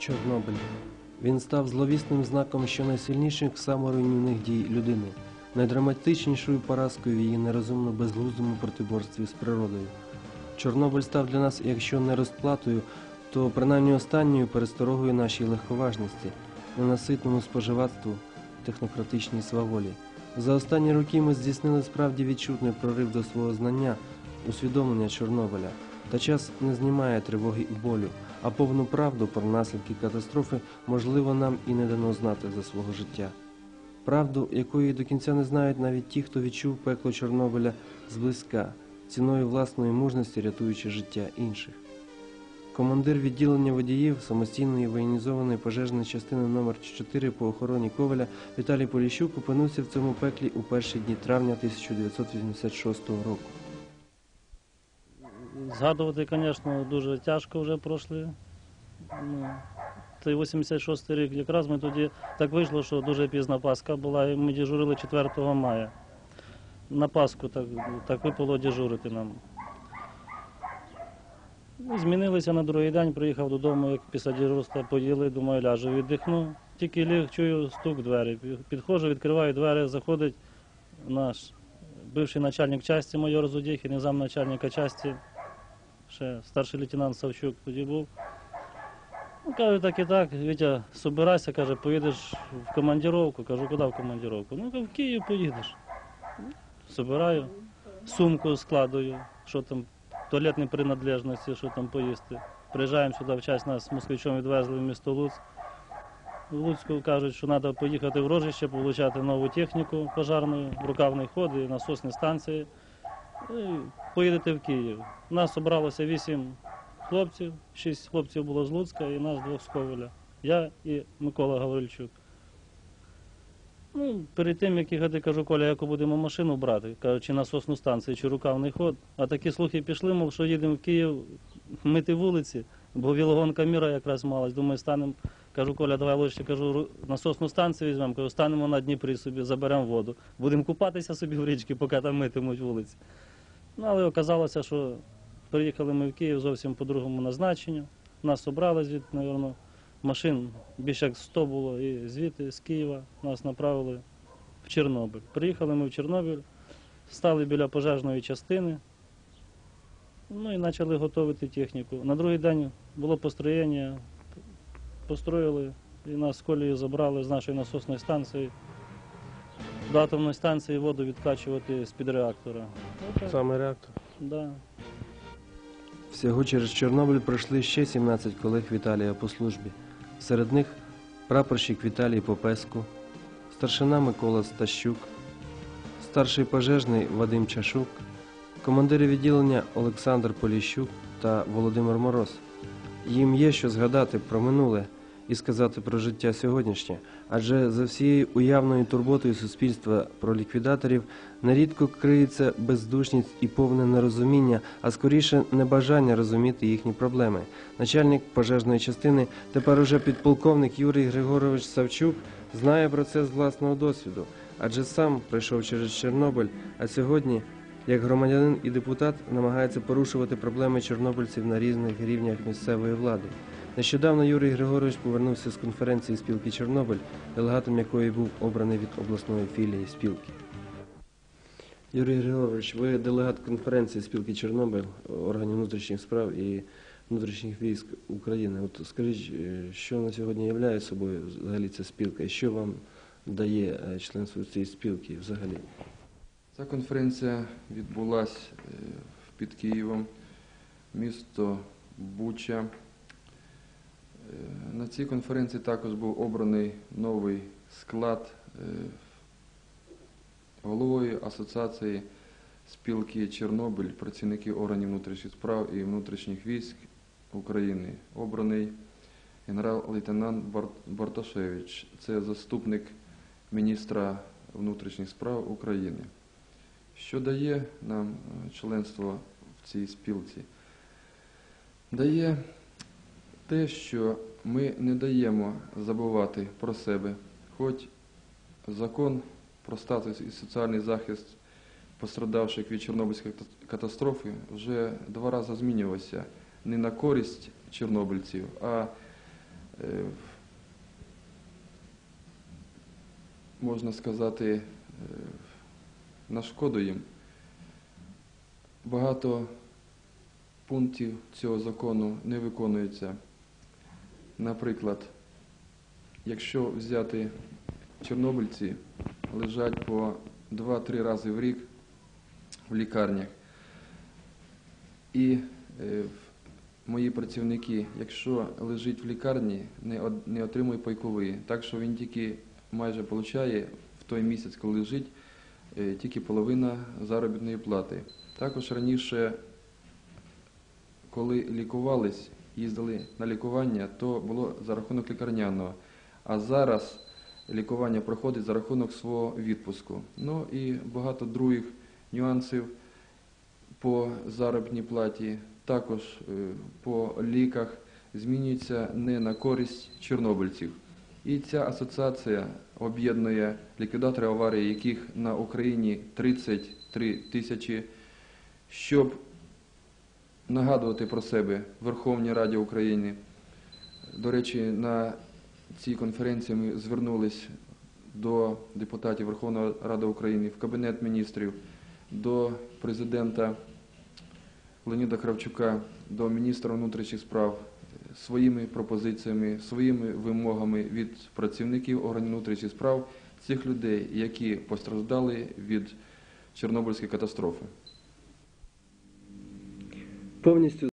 Чорнобиль. Він став зловісним знаком щонайсильніших саморуйнівних дій людини, найдраматичнішою поразкою її нерозумно безглуздому протиборстві з природою. Чорнобиль став для нас, якщо не розплатою, то принаймні останньою пересторогою нашій легковажності, ненаситному споживацтву, технократичній сваволі. За останні роки ми здійснили справді відчутний прорив до свого знання, усвідомлення Чорнобиля. Та час не знімає тривоги і болю, а повну правду про наслідки катастрофи можливо нам і не дано знати за свого життя. Правду, якої до кінця не знають навіть ті, хто відчув пекло Чорнобиля зблизька, ціною власної мужності рятуючи життя інших. Командир відділення водіїв самостійної воєнізованої пожежної частини номер 4 по охороні Коваля Віталій Поліщук опинився в цьому пеклі у перші дні травня 1986 року. Згадувати, звісно, дуже тяжко вже пройшли. Ну, той 86 рік якраз ми тоді так вийшло, що дуже пізна Пасха була, і ми дежурили 4 мая. На Пасху так, так випало дежурити нам. Ну, Змінилися на другий день, приїхав додому, як після дежурства поїли, думаю, ляжу, віддихну. Тільки ліг, чую стук двері. Підходжу, відкриваю двері, заходить наш бивший начальник часті майор Зудєхін, і замначальника часті ще старший лейтенант Савчук тоді був. Ну, каже, так і так, Вітя, собирайся, каже, поїдеш в командировку. Кажу, куди в командировку? Ну, каже, в Київ поїдеш. Собираю, сумку складую, що там, туалетні принадлежності, що там поїсти. Приїжджаємо сюди в час нас з москвичом відвезли в місто Луцьк. В Луцьку кажуть, що треба поїхати в Рожище, отримати нову техніку пожарну, рукавний ход і насосні станції. Ну, і поїдете в Київ. Нас обралося вісім хлопців, шість хлопців було з Луцька і нас двох з Коваля. Я і Микола Гаврильчук. Ну, перед тим, як їхати, кажу, Коля, яку будемо машину брати, кажу, чи насосну станцію, чи рукавний ход. А такі слухи пішли, мов, що їдемо в Київ мити вулиці, бо вілогонка міра якраз малась. Думаю, станемо. Кажу, Коля, давай лише кажу, насосну станцію візьмемо, кажу, станемо на Дніпрі собі, заберемо воду. Будемо купатися собі в річці, поки там митимуть вулиці. Ну, але оказалося, що приїхали ми в Київ зовсім по другому назначенню. Нас обрали звідти, мабуть, машин більше як 100 було, і звідти, з Києва, нас направили в Чорнобиль. Приїхали ми в Чорнобиль, стали біля пожежної частини, ну і почали готувати техніку. На другий день було построєння, построїли і нас з колії забрали з нашої насосної станції. До атомної станції воду відкачувати з-під реактора. Саме реактор. Да. Всього через Чорнобиль пройшли ще 17 колег Віталія по службі. Серед них прапорщик Віталій Попеску, старшина Микола Стащук, старший пожежний Вадим Чашук, командири відділення Олександр Поліщук та Володимир Мороз. Їм є що згадати про минуле і сказати про життя сьогоднішнє, адже за всією уявною турботою суспільства про ліквідаторів нерідко криється бездушність і повне нерозуміння, а скоріше небажання розуміти їхні проблеми. Начальник пожежної частини, тепер уже підполковник Юрій Григорович Савчук, знає про це з власного досвіду, адже сам пройшов через Чорнобиль, а сьогодні, як громадянин і депутат, намагається порушувати проблеми чорнобильців на різних рівнях місцевої влади. Нещодавно Юрій Григорович повернувся з конференції спілки Чорнобиль, делегатом якої був обраний від обласної філії спілки. Юрій Григорович, ви делегат конференції спілки Чорнобиль, органів внутрішніх справ і внутрішніх військ України. От скажіть, е, що на сьогодні являє собою взагалі ця спілка, і що вам дає е, членство цієї спілки взагалі? Ця конференція відбулася під Києвом, місто Буча. Е, На цій конференції також був обраний новий склад е, головою Асоціації спілки Чорнобиль, працівники органів внутрішніх справ і внутрішніх військ України. Обраний генерал-лейтенант Бар- Барташевич. Це заступник міністра внутрішніх справ України. Що дає нам е, членство в цій спілці? Дає те, що ми не даємо забувати про себе, хоч закон про статус і соціальний захист пострадавших від Чорнобильської катастрофи вже два рази змінювався не на користь чорнобильців, а е, можна сказати, е, на шкоду їм. Багато пунктів цього закону не виконуються. Наприклад, якщо взяти чорнобильці, лежать по 2-3 рази в рік в лікарнях. І е, мої працівники, якщо лежить в лікарні, не, од- не отримує пайковий. Так що він тільки майже отримує в той місяць, коли лежить, е, тільки половина заробітної плати. Також раніше, коли лікувались, їздили на лікування, то було за рахунок лікарняного. А зараз лікування проходить за рахунок свого відпуску. Ну і багато других нюансів по заробітній платі, також е, по ліках змінюється не на користь чорнобильців. І ця асоціація об'єднує ліквідатори аварії, яких на Україні 33 тисячі, щоб нагадувати про себе Верховній Раді України. До речі, на цій конференції ми звернулись до депутатів Верховної Ради України, в Кабінет міністрів, до президента Леоніда Кравчука, до міністра внутрішніх справ своїми пропозиціями, своїми вимогами від працівників органів внутрішніх справ цих людей, які постраждали від Чорнобильської катастрофи. Повністю